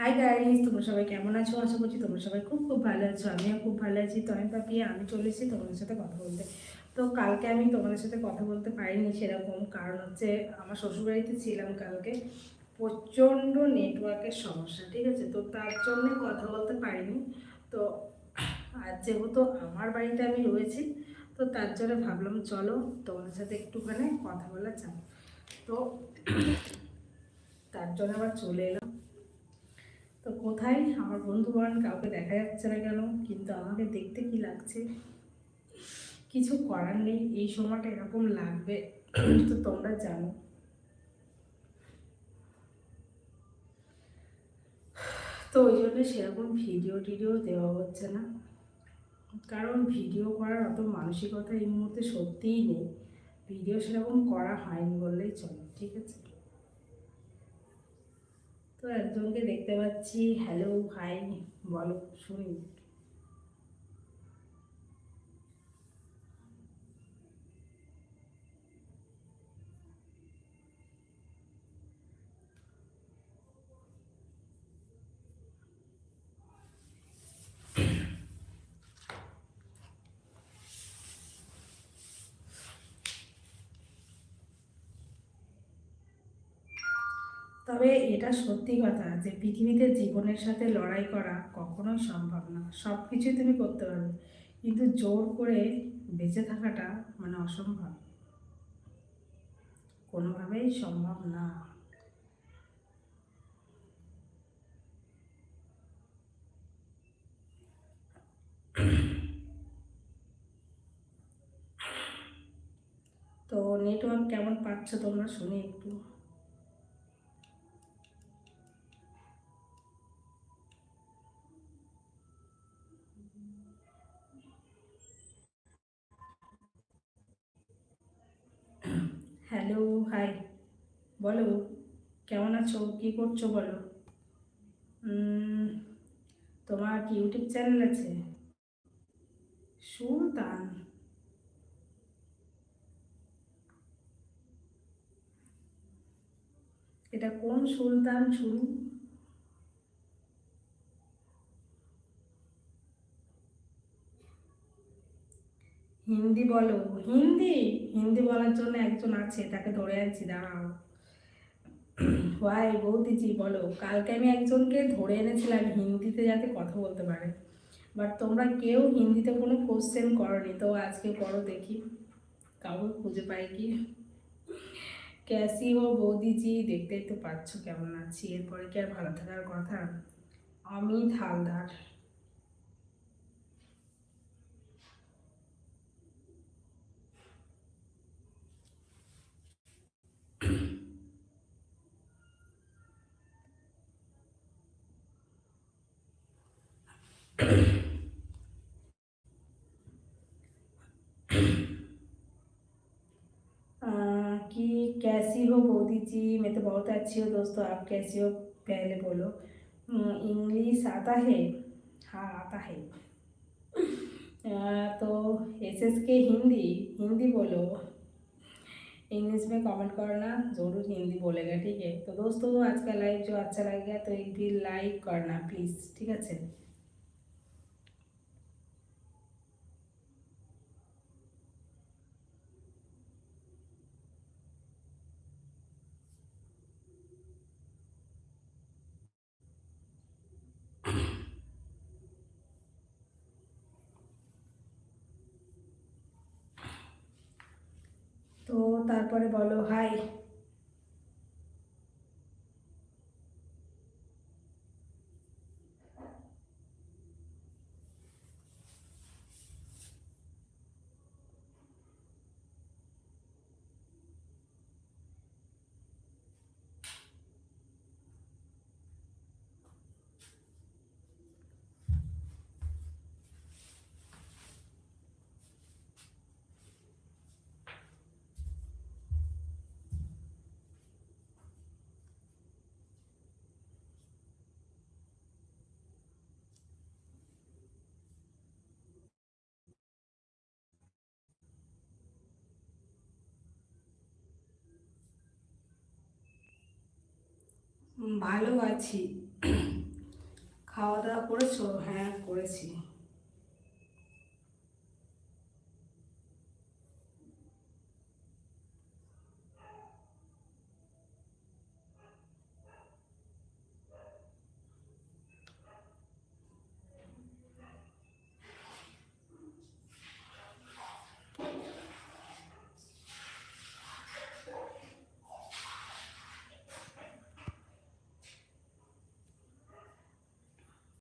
Hi guys তোমরা সবাই কেমন আছো? আশা করছি তোমরা সবাই খুব খুব ভালো আছো, আমিও খুব ভালো আছি। তো আমি পাপিয়ে আমি চলে এসেছি তোমাদের সাথে কথা বলতে। তো কালকে আমি তোমাদের সাথে কথা বলতে পারিনি সেরকম, কারণ হচ্ছে আমার শ্বশুরবাড়িতে ছিলাম কালকে। প্রচণ্ড নেটওয়ার্কের সমস্যা, ঠিক আছে? তো তার জন্য কথা বলতে পারিনি। তো আর যেহেতু আমার বাড়িতে আমি রয়েছি, তো তার জন্য ভাবলাম চলো তোমাদের সাথে একটুখানি কথা বলা চাই তো তার জন্য আবার চলে এলাম। তো কোথায়? আমার বন্ধু বান কাউকে দেখা যাচ্ছে না কেন? কিন্তু আমাকে দেখতে কি লাগছে? কিছু করার নেই। এই সময়টা এরকম লাগবে, তো তোমরা জানো। তো ওই জন্য সেরকম ভিডিও টিডিও দেওয়া হচ্ছে না। কারণ ভিডিও করার অত মানসিকতা এই মুহূর্তে সত্যিই নেই। ভিডিও সেরকম করা হয়নি বললেই চলে, ঠিক আছে? তো একজনকে দেখতে পাচ্ছি। হ্যালো হাই বলো শুনি। তবে এটা সত্যি কথা যে পৃথিবীতে জীবনের সাথে লড়াই করা কখনোই সম্ভব না। সব কিছুই তুমি করতে পারবে। কিন্তু জোর করে বেঁচে থাকাটা মানে অসম্ভব। কোনোভাবেই সম্ভব না। তো নেটওয়ার্ক কেমন পাচ্ছ তোমরা শুনি একটু। হ্যালো হাই বলো, কেমন আছো? কী করছ বলো? তোমার কি ইউটিউব চ্যানেল আছে? সুলতান। এটা কোন সুলতান শুরু? হিন্দি বলো। হিন্দি? হিন্দি বলার জন্য একজন আছে, তাকে ধরে আনছি, দাঁড়াও। ওয়াই বৌদিজি, বলো। কালকে আমি একজনকে ধরে এনেছিলাম হিন্দিতে যাতে কথা বলতে পারে। বাট তোমরা কেউ হিন্দিতে কোনো কোশ্চেন করনি, তো আজকে করো দেখি। কাউকে খুঁজে পাই কি? ক্যাসি ও বৌদিজি, দেখতেই তো পাচ্ছ কেমন আছি। এরপরে কি আর ভালো থাকার কথা? অমিত হালদার। कि कैसी हो मोदी जी मैं तो बहुत अच्छी हूँ दोस्तों आप कैसी हो पहले बोलो अम, इंग्लिश आता है हाँ आता है अ, तो एस एस के हिंदी हिंदी बोलो इंग्लिश में कमेंट करना ज़रूर हिंदी बोलेगा ठीक है तो दोस्तों आज का लाइव जो अच्छा लगेगा तो एक भी लाइक करना प्लीज़ ठीक है তো তারপরে বলো হাই ভালো আছি। খাওয়া দাওয়া করেছ? হ্যাঁ করেছি।